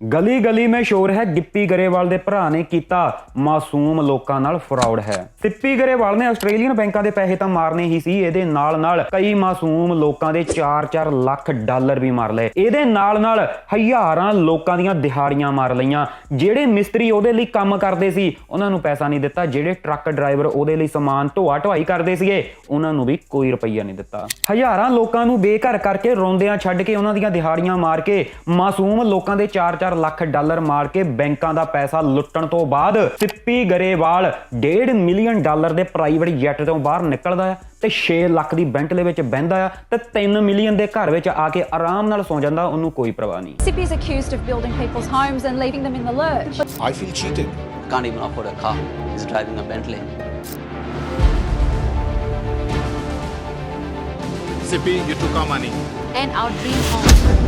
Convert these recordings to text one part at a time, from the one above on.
ਗਲੀ ਗਲੀ ਮੇ ਸ਼ੋਰ ਹੈ, ਗਿੱਪੀ ਗਰੇਵਾਲ ਦੇ ਭਰਾ ਨੇ ਕੀਤਾ ਮਾਸੂਮ ਲੋਕਾਂ ਨਾਲ ਫਰਾਡ ਹੈ। ਸਿੱਪੀ ਗਰੇਵਾਲ ਨੇ ਆਸਟ੍ਰੇਲੀਅਨ ਬੈਂਕਾਂ ਦੇ ਪੈਸੇ ਤਾਂ ਮਾਰਨੇ ਹੀ ਸੀ, ਇਹਦੇ ਨਾਲ ਨਾਲ ਕਈ ਮਾਸੂਮ ਲੋਕਾਂ ਦੇ 4-4 ਲੱਖ ਡਾਲਰ ਵੀ ਮਾਰ ਲਏ। ਇਹਦੇ ਨਾਲ ਨਾਲ ਹਜ਼ਾਰਾਂ ਲੋਕਾਂ ਦੀਆਂ ਦਿਹਾੜੀਆਂ ਮਾਰ ਲਈਆਂ। ਜਿਹੜੇ ਮਿਸਤਰੀ ਉਹਦੇ ਲਈ ਕੰਮ ਕਰਦੇ ਸੀ, ਉਹਨਾਂ ਨੂੰ ਪੈਸਾ ਨਹੀਂ ਦਿੱਤਾ। ਜਿਹੜੇ ਟਰੱਕ ਡਰਾਈਵਰ ਉਹਦੇ ਲਈ ਸਮਾਨ ਢੋਆ ਢੁਆਈ ਕਰਦੇ ਸੀਗੇ, ਉਹਨਾਂ ਨੂੰ ਵੀ ਕੋਈ ਰੁਪਈਆ ਨਹੀਂ ਦਿੱਤਾ। ਹਜ਼ਾਰਾਂ ਲੋਕਾਂ ਨੂੰ ਬੇਘਰ ਕਰਕੇ ਰੋਂਦਿਆਂ ਛੱਡ ਕੇ ਉਹਨਾਂ ਦੀਆਂ ਦਿਹਾੜੀਆਂ ਮਾਰ ਕੇ ਮਾਸੂਮ ਲੋਕਾਂ ਦੇ 4-4 ਲੱਖ ਡਾਲਰ ਮਾਰ ਕੇ ਬੈਂਕਾਂ ਦਾ ਪੈਸਾ ਲੁੱਟਣ ਤੋਂ ਬਾਅਦ ਸਿੱਪੀ ਗਰੇਵਾਲ 1.5 ਮਿਲੀਅਨ ਡਾਲਰ ਦੇ ਪ੍ਰਾਈਵੇਟ ਜੈਟ ਤੋਂ ਬਾਹਰ ਨਿਕਲਦਾ ਆ ਤੇ 6 ਲੱਖ ਦੀ ਬੈਂਟਲੇ ਵਿੱਚ ਬਹਿੰਦਾ ਆ ਤੇ 3 ਮਿਲੀਅਨ ਦੇ ਘਰ ਵਿੱਚ ਆ ਕੇ ਆਰਾਮ ਨਾਲ ਸੌਂ ਜਾਂਦਾ ਉਹਨੂੰ ਕੋਈ ਪਰਵਾਹ ਨਹੀਂ Sippy is accused of building people's homes and leaving them in the lurch. I feel cheated. can't even afford a car. He's driving a Bentley. Sippy, you took our money. And our dream home.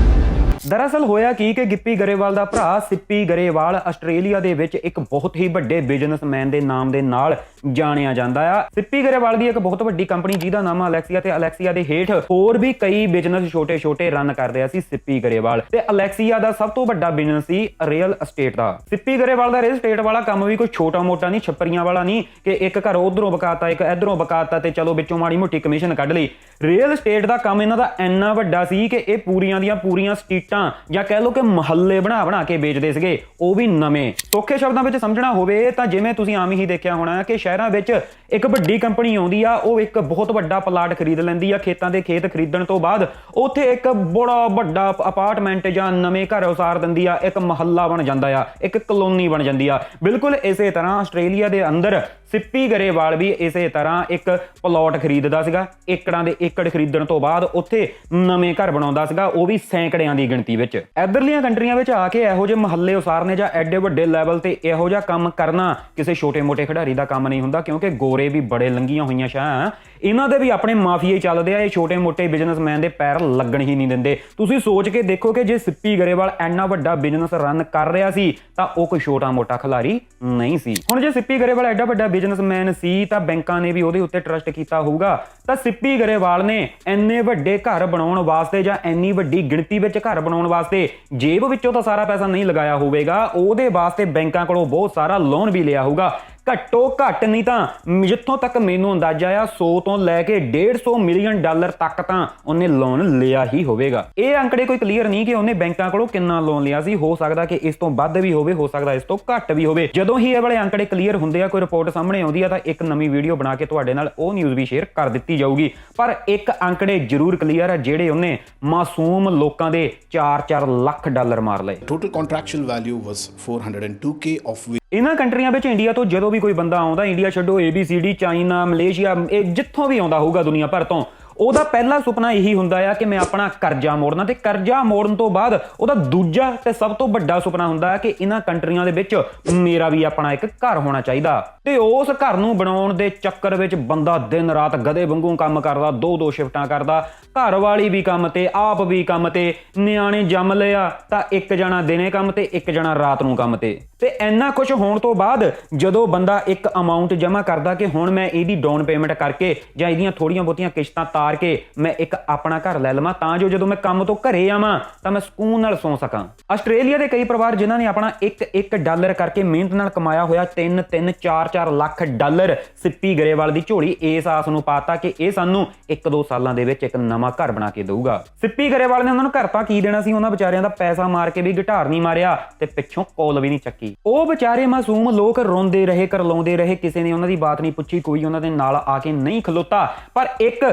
ਦਰਅਸਲ ਹੋਇਆ ਕੀ ਕਿ ਗਿੱਪੀ ਗਰੇਵਾਲ ਦਾ ਭਰਾ ਸਿੱਪੀ Grewal Australia ਦੇ ਵਿੱਚ ਇੱਕ ਬਹੁਤ ਹੀ ਵੱਡੇ businessman ਦੇ ਨਾਮ ਦੇ ਨਾਲ ਜਾਣਿਆ ਜਾਂਦਾ ਆ। ਸਿੱਪੀ ਗਰੇਵਾਲ ਦੀ ਇੱਕ ਬਹੁਤ ਵੱਡੀ ਕੰਪਨੀ ਜਿਹਦਾ ਨਾਮ ਅਲੈਕਸੀਆ ਤੇ ਅਲੈਕਸੀਆ ਦੇ ਹੇਠ ਹੋਰ ਵੀ ਕਈ ਬਿਜ਼ਨਸ ਛੋਟੇ-ਛੋਟੇ ਰਨ ਕਰ ਰਿਹਾ ਸੀ ਸਿੱਪੀ ਗਰੇਵਾਲ। ਤੇ ਅਲੈਕਸੀਆ ਦਾ ਸਭ ਤੋਂ ਵੱਡਾ ਬਿਜ਼ਨਸ ਸੀ ਰੀਅਲ ਅਸਟੇਟ ਦਾ। ਸਿੱਪੀ ਗਰੇਵਾਲ ਦਾ ਰੀਅਲ ਅਸਟੇਟ ਵਾਲਾ ਕੰਮ ਵੀ ਕੋਈ ਛੋਟਾ-ਮੋਟਾ ਨਹੀਂ, ਛੱਪਰੀਆਂ ਵਾਲਾ ਨਹੀਂ ਕਿ ਇੱਕ ਘਰ ਉਧਰੋਂ ਬਕਾਤਾ, ਇੱਕ ਇਧਰੋਂ ਬਕਾਤਾ ਤੇ ਚਲੋ ਵਿੱਚੋਂ ਮਾੜੀ ਮੋਟੀ ਕਮਿਸ਼ਨ ਕੱਢ ਲਈ। ਰੀਅਲ ਅਸਟੇਟ ਦਾ ਕੰਮ ਇਹਨਾਂ ਦਾ ਇੰਨਾ ਵੱਡਾ ਸੀ ਕਿ ਇਹ ਪੂਰੀਆਂ ਦੀਆਂ ਪੂਰੀਆਂ ਸਟਰੀਟਾਂ ਜਾਂ ਕਹਿ ਲਓ ਕਿ ਮਹੱਲੇ ਬਣਾ ਬਣਾ ਕੇ ਵੇਚਦੇ ਸੀਗੇ, ਉਹ ਵੀ ਨਵੇਂ। ਸੌਖੇ ਸ਼ਬਦਾਂ ਵਿੱਚ ਸਮਝਣਾ ਹੋਵੇ, ਤਾਂ ਜਿਵੇਂ ਤੁਸੀਂ ਆਮ ਹੀ ਦੇਖਿਆ ਹੋਣਾ ਕਿ ਸ਼ਹਿਰਾਂ ਵਿੱਚ ਇੱਕ ਵੱਡੀ ਕੰਪਨੀ ਆਉਂਦੀ ਆ, ਉਹ ਇੱਕ ਬਹੁਤ ਵੱਡਾ ਪਲਾਟ ਖਰੀਦ ਲੈਂਦੀ ਆ ਖੇਤਾਂ ਦੇ ਖੇਤ ਖਰੀਦਣ ਤੋਂ ਬਾਅਦ, ਉੱਥੇ ਇੱਕ ਬੜਾ ਵੱਡਾ ਅਪਾਰਟਮੈਂਟ ਜਾਂ ਨਵੇਂ ਘਰ ਉਸਾਰ ਦਿੰਦੀ ਆ, ਇੱਕ ਮਹੱਲਾ ਬਣ ਜਾਂਦਾ ਆ, ਇੱਕ ਕਲੋਨੀ ਬਣ ਜਾਂਦੀ ਆ। ਬਿਲਕੁਲ ਇਸੇ ਤਰ੍ਹਾਂ ਆਸਟ੍ਰੇਲੀਆ ਦੇ ਅੰਦਰ ਸਿੱਪੀ ਗਰੇਵਾਲ ਵੀ ਇਸੇ ਤਰ੍ਹਾਂ ਇੱਕ ਪਲਾਟ ਖਰੀਦਦਾ ਸੀਗਾ, ਏਕੜਾਂ ਦੇ ਏਕੜ ਖਰੀਦਣ ਤੋਂ ਬਾਅਦ ਉੱਥੇ ਨਵੇਂ ਘਰ ਬਣਾਉਂਦਾ ਸੀਗਾ, ਉਹ ਵੀ ਸੈਂਕੜਿਆਂ ਦੀ ਗਿਣਤੀ ਵਿੱਚ। ਇਧਰਲੀਆਂ ਕੰਟਰੀਆਂ ਵਿੱਚ ਆ ਕੇ ਇਹੋ ਜਿਹੇ ਮਹੱਲੇ ਉਸਾਰਨੇ ਜਾਂ ਐਡੇ ਵੱਡੇ ਲੈਵਲ ਤੇ ਇਹੋ ਜਿਹਾ ਕੰਮ ਕਰਨਾ ਕਿਸੇ ਛੋਟੇ-ਮੋਟੇ ਖਿਡਾਰੀ ਦਾ ਕੰਮ ਨਹੀਂ ਹੁੰਦਾ, ਕਿਉਂਕਿ ਗੋਰੇ ਵੀ ਬੜੇ ਲੰਗੀਆਂ ਹੋਈਆਂ ਸ਼ਾਹ ਇਹਨਾਂ ਦੇ ਵੀ ਆਪਣੇ ਮਾਫੀਏ ਚੱਲਦੇ ਆ, ਇਹ ਛੋਟੇ-ਮੋਟੇ ਬਿਜ਼ਨਸਮੈਨ ਦੇ ਪੈਰ ਲੱਗਣ ਹੀ ਨਹੀਂ ਦਿੰਦੇ। ਤੁਸੀਂ ਸੋਚ ਕੇ ਦੇਖੋ ਕਿ ਜੇ ਸਿੱਪੀ ਗਰੇਵਾਲ ਐਨਾ ਵੱਡਾ ਬਿਜ਼ਨਸ ਰਨ ਕਰ ਰਿਹਾ ਸੀ, ਤਾਂ ਉਹ ਕੋਈ ਛੋਟਾ-ਮੋਟਾ ਖਿਲਾਰੀ ਨਹੀਂ ਸੀ। ਹੁਣ ਜੇ ਸਿੱਪੀ ਗਰੇਵਾਲ ਐਡਾ ਵੱਡਾ ਬਿਜ਼ਨਸਮੈਨ ਸੀ, ਤਾਂ ਬੈਂਕਾਂ ਨੇ ਵੀ ਉਹਦੇ ਉੱਤੇ ਟਰਸਟ ਕੀਤਾ ਹੋਊਗਾ। ਤਾਂ ਸਿੱਪੀ ਗਰੇਵਾਲ ਨੇ ਐਨੇ ਵੱਡੇ ਘਰ ਬਣਾਉਣ ਵਾਸਤੇ ਜਾਂ ਐਨੀ ਵੱਡੀ ਗਿਣਤੀ ਵਿੱਚ ਘਰ ਬਣਾਉਣ ਵਾਸਤੇ ਜੇਬ ਵਿੱਚੋਂ ਤਾਂ ਸਾਰਾ ਪੈਸਾ ਨਹੀਂ ਲਗਾਇਆ ਹੋਵੇਗਾ, ਉਹਦੇ ਵਾਸਤੇ ਬੈਂਕਾਂ ਕੋਲੋਂ ਬਹੁਤ ਸਾਰਾ ਲੋਨ ਵੀ ਲਿਆ ਹੋਊਗਾ। ਘੱਟੋ ਘੱਟ ਨਹੀਂ ਤਾਂ ਜਿੱਥੋਂ ਤੱਕ ਮੈਨੂੰ ਅੰਦਾਜ਼ਾ ਆ 100 ਤੋਂ ਲੈ ਕੇ 150 ਮਿਲੀਅਨ ਡਾਲਰ ਤੱਕ ਤਾਂ ਉਹਨੇ ਲੋਨ ਲਿਆ ਹੀ ਹੋਵੇਗਾ। ਇਹ ਅੰਕੜੇ ਕੋਈ ਕਲੀਅਰ ਨਹੀਂ ਕਿ ਉਹਨੇ ਬੈਂਕਾਂ ਕੋਲੋਂ ਕਿੰਨਾ ਲੋਨ ਲਿਆ ਸੀ। ਹੋ ਸਕਦਾ ਕਿ ਇਸ ਤੋਂ ਵੱਧ ਵੀ ਹੋਵੇ ਹੋ ਸਕਦਾ ਇਸ ਤੋਂ ਘੱਟ ਵੀ ਹੋਵੇ। ਜਦੋਂ ਹੀ ਇਹ ਵਾਲੇ ਅੰਕੜੇ ਕਲੀਅਰ ਹੁੰਦੇ ਆ ਕੋਈ ਰਿਪੋਰਟ ਸਾਹਮਣੇ ਆਉਂਦੀ ਆ ਤਾਂ ਇੱਕ ਨਵੀਂ ਵੀਡੀਓ ਬਣਾ ਕੇ ਤੁਹਾਡੇ ਨਾਲ ਉਹ ਨਿਊਜ਼ ਵੀ ਸ਼ੇਅਰ ਕਰ ਦਿੱਤੀ ਜਾਊਗੀ। ਪਰ ਇੱਕ ਅੰਕੜੇ ਜ਼ਰੂਰ ਕਲੀਅਰ ਆ ਜਿਹੜੇ ਉਹਨੇ ਮਾਸੂਮ ਲੋਕਾਂ ਦੇ 4-4 ਲੱਖ ਡਾਲਰ ਮਾਰ ਲਏ। Total contractual value was 402k, of ਇਹਨਾਂ ਕੰਟਰੀਆਂ ਵਿੱਚ ਇੰਡੀਆ ਤੋਂ ਜਦੋਂ ਵੀ ਕੋਈ ਬੰਦਾ ਆਉਂਦਾ, ਇੰਡੀਆ ਛੱਡੋ ABCD ਚਾਈਨਾ, ਮਲੇਸ਼ੀਆ, ਇਹ ਜਿੱਥੋਂ ਵੀ ਆਉਂਦਾ ਹੋਊਗਾ ਦੁਨੀਆ ਭਰ ਤੋਂ ਉਹਦਾ ਪਹਿਲਾ ਸੁਪਨਾ ਇਹੀ ਹੁੰਦਾ ਆ ਕਿ ਮੈਂ ਆਪਣਾ ਕਰਜ਼ਾ ਮੋੜਨਾ ਤੇ ਕਰਜ਼ਾ ਮੋੜਨ ਤੋਂ ਬਾਅਦ ਉਹਦਾ ਦੂਜਾ ਤੇ ਸਭ ਤੋਂ ਵੱਡਾ ਸੁਪਨਾ ਹੁੰਦਾ ਹੈ ਕਿ ਇਹਨਾਂ ਕੰਟਰੀਆਂ ਦੇ ਵਿੱਚ ਮੇਰਾ ਵੀ ਆਪਣਾ ਇੱਕ ਘਰ ਹੋਣਾ ਚਾਹੀਦਾ। ਤੇ ਉਸ ਘਰ ਨੂੰ ਬਣਾਉਣ ਦੇ ਚੱਕਰ ਵਿੱਚ ਬੰਦਾ ਦਿਨ ਰਾਤ ਗਧੇ ਵਾਂਗੂ ਕੰਮ ਕਰਦਾ ਦੋ ਦੋ ਸ਼ਿਫਟਾਂ ਕਰਦਾ ਘਰ ਵਾਲੀ ਵੀ ਕੰਮ ਤੇ, ਆਪ ਵੀ ਕੰਮ ਤੇ, ਨਿਆਣੇ ਜੰਮ ਲਿਆ ਤਾਂ ਇੱਕ ਜਣਾ ਦਿਨੇ ਕੰਮ ਤੇ, ਇੱਕ ਜਣਾ ਰਾਤ ਨੂੰ ਕੰਮ ਤੇ। ਤੇ ਇੰਨਾ ਕੁਝ ਹੋਣ ਤੋਂ ਬਾਅਦ ਜਦੋਂ ਬੰਦਾ ਇੱਕ ਅਮਾਉਂਟ ਜਮ੍ਹਾਂ ਕਰਦਾ ਕਿ ਹੁਣ ਮੈਂ ਇਹਦੀ ਡਾਊਨ ਪੇਮੈਂਟ ਕਰਕੇ ਜਾਂ ਇਹਦੀਆਂ ਥੋੜੀਆਂ ਬਹੁਤੀਆਂ ਕਿਸ਼ਤਾਂ ਤਾਰ ਕੇ ਮੈਂ ਇੱਕ ਆਪਣਾ ਘਰ ਲੈ ਲਵਾਂ, ਤਾਂ ਜੋ ਜਦੋਂ ਮੈਂ ਕੰਮ ਤੋਂ ਘਰੇ ਆਵਾਂ, ਤਾਂ ਮੈਂ ਸਕੂਨ ਨਾਲ ਸੌਂ ਸਕਾਂ। ਆਸਟ੍ਰੇਲੀਆ ਦੇ ਕਈ ਪਰਿਵਾਰ ਜਿਨ੍ਹਾਂ ਨੇ ਆਪਣਾ 1-1 ਡਾਲਰ ਕਰਕੇ ਮਿਹਨਤ ਨਾਲ ਕਮਾਇਆ ਹੋਇਆ 3-3 4-4 ਲੱਖ ਡਾਲਰ ਸਿੱਪੀ ਗਰੇਵਾਲ ਦੀ ਝੋਲੀ, ਇਸ ਆਸ ਨੂੰ ਪਾਤਾ ਕਿ ਇਹ ਸਾਨੂੰ 1-2 ਸਾਲਾਂ ਦੇ ਵਿੱਚ ਇੱਕ ਨਵਾਂ ਘਰ ਬਣਾ ਕੇ ਦੇਊਗਾ। ਸਿੱਪੀ ਗਰੇਵਾਲ ਨੇ ਉਹਨਾਂ ਨੂੰ ਘਰ ਤਾਂ ਕੀ ਦੇਣਾ ਸੀ? ਉਹਨਾਂ ਵਿਚਾਰਿਆਂ ਦਾ ਪੈਸਾ ਮਾਰ ਕੇ ਵੀ ਗਿਟਾਰ ਨਹੀਂ ਮਾਰਿਆ ਤੇ ਪਿੱਛੋਂ ਕੋਲ ਵੀ ਨਹੀਂ ਚੱਕੀ। ਉਹ ਵਿਚਾਰੇ ਮਾਸੂਮ ਲੋਕ ਰੋਂਦੇ ਰਹੇ ਕਰਲਾਉਂਦੇ ਰਹੇ, ਕਿਸੇ ਨੇ ਉਹਨਾਂ ਦੀ ਬਾਤ ਨਹੀਂ ਪੁੱਛੀ, ਕੋਈ ਉਹਨਾਂ ਦੇ ਨਾਲ ਆ ਕੇ ਨਹੀਂ ਖਲੋਤਾ, ਪਰ ਇੱਕ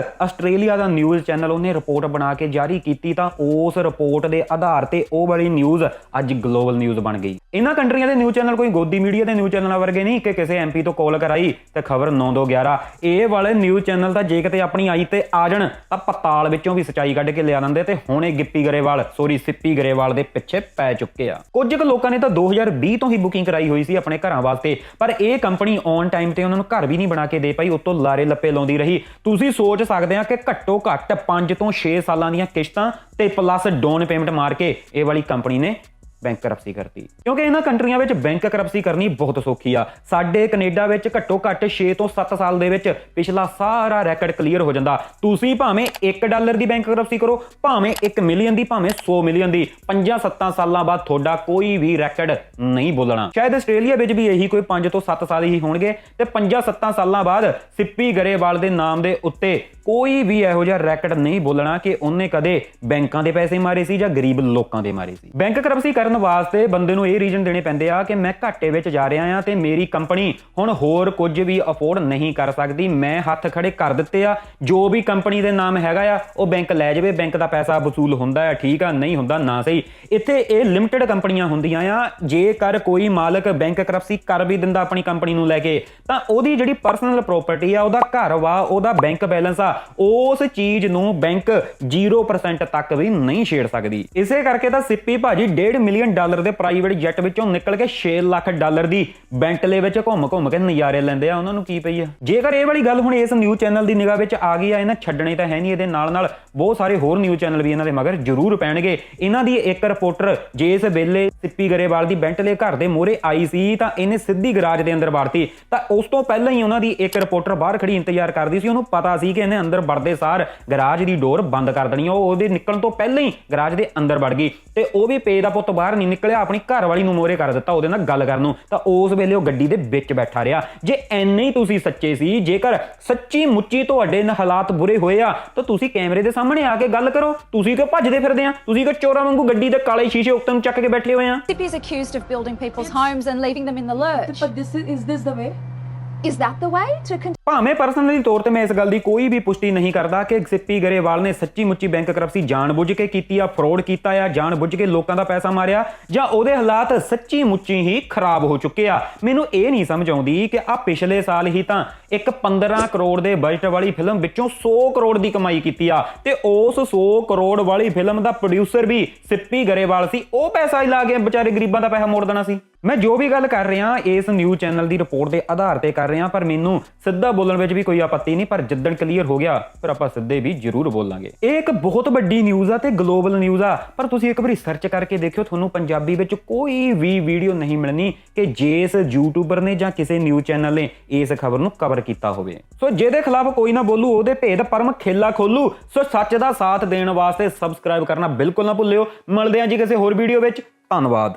ਆਸਟ੍ਰੇਲੀਆ ਦਾ ਨਿਊਜ਼ ਚੈਨਲ ਉਹਨੇ ਰਿਪੋਰਟ ਬਣਾ ਕੇ ਜਾਰੀ ਕੀਤੀ ਤਾਂ ਉਸ ਰਿਪੋਰਟ ਦੇ ਆਧਾਰ ਤੇ ਉਹ ਵਾਲੀ ਨਿਊਜ਼ ਅੱਜ ਗਲੋਬਲ ਨਿਊਜ਼ ਬਣ ਗਈ। ਇਹਨਾਂ ਕੰਟਰੀਆਂ ਦੇ ਨਿਊਜ਼ ਚੈਨਲ ਕੋਈ ਗੋਦੀ ਮੀਡੀਆ ਦੇ ਨਿਊਜ਼ ਚੈਨਲਾਂ ਵਰਗੇ ਨਹੀਂ ਕਿ ਕਿਸੇ ਐਮਪੀ ਤੋਂ ਕਾਲ ਕਰਾਈ ਤੇ ਖਬਰ 9-2-11 ਇਹ ਵਾਲੇ ਨਿਊਜ਼ ਚੈਨਲ ਤਾਂ ਜੇ ਕਿਤੇ ਆਪਣੀ ਆਈ ਤੇ ਆ ਜਾਣ, ਤਾਂ ਪਤਾਲ ਵਿੱਚੋਂ ਵੀ ਸਚਾਈ ਕੱਢ ਕੇ ਲਿਆ ਦਿੰਦੇ ਤੇ ਹੁਣ ਇਹ ਗਿੱਪੀ ਗਰੇਵਾਲ, ਸੋਰੀ, ਸਿੱਪੀ ਗਰੇਵਾਲ ਦੇ ਪਿੱਛੇ ਪੈ ਚੁੱਕੇ ਆ। ਕੁਝ ਕੁ ਲੋਕਾਂ ਨੇ ਤਾਂ 2020 ਤੋਂ ਹੀ ਬੁਕਿੰਗ ਕਰਾਈ ਹੋਈ ਸੀ ਆਪਣੇ ਘਰਾਂ ਵਾਸਤੇ, ਪਰ ਇਹ ਕੰਪਨੀ ਔਨ ਟਾਈਮ ਤੇ ਉਹਨਾਂ ਨੂੰ ਘਰ ਵੀ ਨਹੀਂ ਬਣਾ ਕੇ ਦੇ ਪਾਈ, ਉਤੋਂ ਲਾਰੇ ਲੱਪੇ ਲਾਉਂਦੀ ਰਹੀ। ਤੁਸੀਂ ਸੋਚ ਸਕਦੇ ਆ ਕਿ ਘੱਟੋ ਘੱਟ 5 ਤੋਂ 6 ਸਾਲਾਂ ਦੀਆਂ ਕਿਸ਼ਤਾਂ ਤੇ ਪਲੱਸ ਡਾਊਨ ਪੇਮੈਂਟ ਮਾਰ ਕੇ ਇਹ ਵਾਲੀ ਕੰਪਨੀ ਨੇ ਬੈਂਕ ਕਰਪਸੀ ਕਰਤੀ। ਕਿਉਂਕਿ ਇਹਨਾਂ ਕੰਟਰੀਆਂ ਵਿੱਚ ਬੈਂਕ ਕਰਪਸੀ ਕਰਨੀ ਬਹੁਤ ਸੌਖੀ ਆ। ਸਾਡੇ ਕੈਨੇਡਾ ਵਿੱਚ ਘੱਟੋ ਘੱਟ 6 ਤੋਂ 7 ਸਾਲ ਦੇ ਵਿੱਚ ਪਿਛਲਾ ਸਾਰਾ ਰੈਕੋਰਡ ਕਲੀਅਰ ਹੋ ਜਾਂਦਾ। ਤੁਸੀਂ ਭਾਵੇਂ 1 ਡਾਲਰ ਦੀ ਬੈਂਕ ਕਰਪਸੀ ਕਰੋ, ਭਾਵੇਂ 1 ਮਿਲੀਅਨ ਦੀ, ਭਾਵੇਂ 100 ਮਿਲੀਅਨ ਦੀ 5-7 ਸਾਲਾਂ ਬਾਅਦ ਤੁਹਾਡਾ ਕੋਈ ਵੀ ਰੈਕੋਰਡ ਨਹੀਂ ਬੋਲਣਾ। ਸ਼ਾਇਦ ਆਸਟ੍ਰੇਲੀਆ ਵਿੱਚ ਵੀ ਇਹੀ ਕੋਈ 5 ਤੋਂ 7 ਸਾਲ ਹੀ ਹੋਣਗੇ ਤੇ 5-7 ਸਾਲਾਂ ਬਾਅਦ ਸਿੱਪੀ ਗਰੇਵਾਲ ਦੇ ਨਾਮ ਦੇ ਉੱਤੇ ਕੋਈ ਵੀ ਇਹੋ ਜਿਹਾ ਰੈਕੋਰਡ ਨਹੀਂ ਬੋਲਣਾ ਕਿ ਉਹਨੇ ਕਦੇ ਬੈਂਕਾਂ ਦੇ ਪੈਸੇ ਮਾਰੇ ਸੀ ਜਾਂ ਗਰੀਬ ਲੋਕਾਂ ਦੇ ਮਾਰੇ ਸੀ। ਬੈਂਕ ਕਰਪਸੀ ਕਰਨ ਵਾਸਤੇ ਬੰਦੇ ਨੂੰ ਇਹ ਰੀਜ਼ਨ ਦੇਣੇ ਪੈਂਦੇ ਆ ਕਿ ਮੈਂ ਘਾਟੇ ਵਿੱਚ ਜਾ ਰਿਹਾ ਆ ਤੇ ਮੇਰੀ ਕੰਪਨੀ ਹੁਣ ਹੋਰ ਕੁਝ ਵੀ ਅਫੋਰਡ ਨਹੀਂ ਕਰ ਸਕਦੀ। ਮੈਂ ਹੱਥ ਖੜੇ ਕਰ ਦਿੱਤੇ ਆ। ਜੋ ਵੀ ਕੰਪਨੀ ਦੇ ਨਾਮ ਹੈਗਾ ਆ, ਉਹ ਬੈਂਕ ਲੈ ਜਾਵੇ। ਬੈਂਕ ਦਾ ਪੈਸਾ ਵਸੂਲ ਹੁੰਦਾ ਹੈ ਠੀਕ ਆ, ਨਹੀਂ ਹੁੰਦਾ, ਨਾ ਸਹੀ। ਇੱਥੇ ਇਹ ਲਿਮਟਿਡ ਕੰਪਨੀਆਂ ਹੁੰਦੀਆਂ ਆ। ਜੇਕਰ ਕੋਈ ਮਾਲਕ ਬੈਂਕ ਕਰਪਸੀ ਕਰ ਵੀ ਦਿੰਦਾ ਆਪਣੀ ਕੰਪਨੀ ਨੂੰ ਲੈ ਕੇ, ਤਾਂ ਉਹਦੀ ਜਿਹੜੀ ਪਰਸਨਲ ਪ੍ਰਾਪਰਟੀ ਆ, ਉਹਦਾ ਘਰ ਵਾ, ਉਹਦਾ ਬੈਂਕ ਬੈਲੈਂਸ ਆ, ਉਸ ਚੀਜ਼ ਨੂੰ ਬੈਂਕ 0% ਤੱਕ ਵੀ ਨਹੀਂ ਛੇੜ ਸਕਦੀ। ਇਸੇ ਕਰਕੇ ਤਾਂ ਸਿੱਪੀ ਭਾਜੀ 1.5 ਮਿਲੀਅਨ ਡਾਲਰ ਦੇ ਪ੍ਰਾਈਵੇਟ ਜੈਟ ਵਿੱਚੋਂ ਨਿਕਲ ਕੇ 6 ਲੱਖ ਡਾਲਰ ਦੀ ਬੈਂਟਲੇ ਵਿੱਚ ਘੁੰਮ ਘੁੰਮ ਕੇ ਨਜ਼ਾਰੇ ਲੈਂਦੇ ਆ। ਉਹਨਾਂ ਨੂੰ ਕੀ ਪਈ ਆ? ਜੇਕਰ ਇਹ ਵਾਲੀ ਗੱਲ ਹੁਣ ਇਸ ਨਿਊਜ਼ ਚੈਨਲ ਦੀ ਨਿਗਾਹ ਵਿੱਚ ਆ ਗਈ ਆ, ਇਹਨਾਂ ਛੱਡਣੇ ਤਾਂ ਹੈ ਨਹੀਂ ਇਹਦੇ ਨਾਲ ਨਾਲ। ਬਹੁਤ ਸਾਰੇ ਹੋਰ ਨਿਊਜ਼ ਚੈਨਲ ਵੀ ਇਹਨਾਂ ਦੇ ਮਗਰ ਜ਼ਰੂਰ ਪੈਣਗੇ। ਇਹਨਾਂ ਦੀ ਇੱਕ ਰਿਪੋਰਟਰ ਜਿਸ ਵੇਲੇ ਸਿੱਪੀ ਗਰੇਵਾਲ ਦੀ ਬੈਂਟਲੇ ਘਰ ਦੇ ਮੋਹਰੇ ਆਈ ਸੀ, ਤਾਂ ਇਹਨੇ ਸਿੱਧੀ ਗਰਾਜ ਦੇ ਅੰਦਰ ਵੜਤੀ। ਤਾਂ ਉਸ ਤੋਂ ਪਹਿਲਾਂ ਹੀ ਉਹਨਾਂ ਦੀ ਇੱਕ ਰਿਪੋਰਟਰ ਬਾਹਰ ਖੜੀ ਇੰਤਜ਼ਾਰ ਕਰਦੀ ਸੀ। ਉਹਨੂੰ ਪਤਾ ਸੀ ਕਿ ਇਹਨੇ ਅੰਦਰ ਵੜਦੇ ਸਾਰ ਗਰਾਜ ਦੀ ਡੋਰ ਬੰਦ ਕਰ ਦੇਣੀ ਉਹ ਉਹਦੇ ਨਿਕਲਣ ਤੋਂ ਪਹਿਲਾਂ ਹੀ ਗਰਾਜ ਦੇ ਅੰਦਰ ਵੜ ਗਈ। ਤੇ ਉਹ ਵੀ ਪੇ ਦਾ ਪੁੱਤ ਬਾਹਰ ਨਹੀਂ ਨਿਕਲਿਆ ਆਪਣੀ ਘਰ ਵਾਲੀ ਨੂੰ ਮੋਹਰੇ ਕਰ ਦਿੱਤਾ ਉਹਦੇ ਨਾਲ ਗੱਲ ਕਰਨ ਨੂੰ। ਤਾਂ ਉਸ ਵੇਲੇ ਉਹ ਗੱਡੀ ਦੇ ਵਿੱਚ ਬੈਠਾ ਰਿਹਾ। ਜੇ ਐਨੇ ਹੀ ਤੁਸੀਂ ਸੱਚੇ ਸੀ ਜੇਕਰ ਸੱਚੀ ਮੁੱਚੀ ਤੁਹਾਡੇ ਨਾਲ ਹਾਲਾਤ ਬੁਰੇ ਹੋਏ ਆ ਤਾਂ ਤੁਸੀਂ ਕੈਮਰੇ ਦੇ ਸਾਹਮਣੇ ਆ ਕੇ ਗੱਲ ਕਰੋ। ਤੁਸੀਂ ਕਿਉਂ ਭੱਜਦੇ ਫਿਰਦੇ ਆ? ਤੁਸੀਂ ਕਿ ਚੋਰਾਂ ਵਾਂਗੂ ਗੱਡੀ ਦੇ ਕਾਲੇ ਸ਼ੀਸ਼ੇ ਉੱਤੇ ਨੂੰ ਚੱਕ ਕੇ ਬੈਠੇ ਹੋਏ ਆ? Is accused of building people's homes and leaving them in the lurch. But this is, is this the way? Is that the way to ਭਾਵੇਂ ਪਰਸਨਲੀ ਤੌਰ ਤੇ ਮੈਂ ਇਸ ਗੱਲ ਦੀ ਕੋਈ ਵੀ ਪੁਸ਼ਟੀ ਨਹੀਂ ਕਰਦਾ ਕਿ ਸਿੱਪੀ ਗਰੇਵਾਲ ਨੇ ਸੱਚੀ ਮੁੱਚੀ ਬੈਂਕ ਕਰਪਸੀ ਜਾਣਬੁੱਝ ਕੇ ਕੀਤੀ ਆ ਫਰੋਡ ਕੀਤਾ ਆ, ਜਾਣਬੁੱਝ ਕੇ ਲੋਕਾਂ ਦਾ ਪੈਸਾ ਮਾਰਿਆ, ਜਾਂ ਉਹਦੇ ਹਾਲਾਤ ਸੱਚੀ ਮੁੱਚੀ ਹੀ ਖਰਾਬ ਹੋ ਚੁੱਕੇ ਆ। ਮੈਨੂੰ ਇਹ ਨਹੀਂ ਸਮਝ ਆਉਂਦੀ ਕਿ ਆ ਪਿਛਲੇ ਸਾਲ ਹੀ ਤਾਂ ਇੱਕ 15 ਕਰੋੜ ਦੇ ਬਜਟ ਵਾਲੀ ਫਿਲਮ ਵਿੱਚੋਂ 100 ਕਰੋੜ ਦੀ ਕਮਾਈ ਕੀਤੀ ਆ ਤੇ ਉਸ 100 ਕਰੋੜ ਵਾਲੀ ਫਿਲਮ ਦਾ ਪ੍ਰੋਡਿਊਸਰ ਵੀ ਸਿੱਪੀ ਗਰੇਵਾਲ ਸੀ। ਉਹ ਪੈਸਾ ਹੀ ਲਾ ਕੇ ਵਿਚਾਰੇ ਗਰੀਬਾਂ ਦਾ ਪੈਸਾ ਮੋੜ ਦੇਣਾ ਸੀ। ਮੈਂ ਜੋ ਵੀ ਗੱਲ ਕਰ ਰਿਹਾ, ਇਸ ਨਿਊਜ਼ ਚੈਨਲ ਦੀ ਰਿਪੋਰਟ ਦੇ ਆਧਾਰ ਤੇ ਕਰ ਰਿਹਾ, ਪਰ ਮੈਨੂੰ ਸਿੱਧਾ ਬੋਲਣ ਵਿੱਚ ਵੀ ਕੋਈ ਆਪੱਤੀ ਨਹੀਂ, ਪਰ ਜਿੱਦਣ ਕਲੀਅਰ ਹੋ ਗਿਆ, ਫਿਰ ਆਪਾਂ ਸਿੱਧੇ ਵੀ ਜ਼ਰੂਰ ਬੋਲਾਂਗੇ। ਇਹ ਇੱਕ ਬਹੁਤ ਵੱਡੀ ਨਿਊਜ਼ ਆ ਤੇ ਗਲੋਬਲ ਨਿਊਜ਼ ਆ, ਪਰ ਤੁਸੀਂ ਇੱਕ ਵਾਰੀ ਸਰਚ ਕਰਕੇ ਦੇਖਿਓ, ਤੁਹਾਨੂੰ ਪੰਜਾਬੀ ਵਿੱਚ ਕੋਈ ਵੀ ਵੀਡੀਓ ਨਹੀਂ ਮਿਲਣੀ ਕਿ ਜਿਸ ਯੂਟਿਊਬਰ ਨੇ ਜਾਂ ਕਿਸੇ ਨਿਊਜ਼ ਚੈਨਲ ਨੇ ਇਸ ਖਬਰ ਨੂੰ ਕਵਰ ਕੀਤਾ ਹੋਵੇ। ਸੋ ਜਿਹਦੇ ਖਿਲਾਫ ਕੋਈ ਨਾ ਬੋਲੂ, ਉਹਦੇ ਭੇਦ ਪਰਮ ਖੇਲਾ ਖੋਲੂ। ਸੋ ਸੱਚ ਦਾ ਸਾਥ ਦੇਣ ਵਾਸਤੇ ਸਬਸਕ੍ਰਾਈਬ ਕਰਨਾ ਬਿਲਕੁਲ ਨਾ ਭੁੱਲਿਓ। ਮਿਲਦੇ ਹਾਂ ਜੀ ਕਿਸੇ ਹੋਰ ਵੀਡੀਓ ਵਿੱਚ। ਧੰਨਵਾਦ।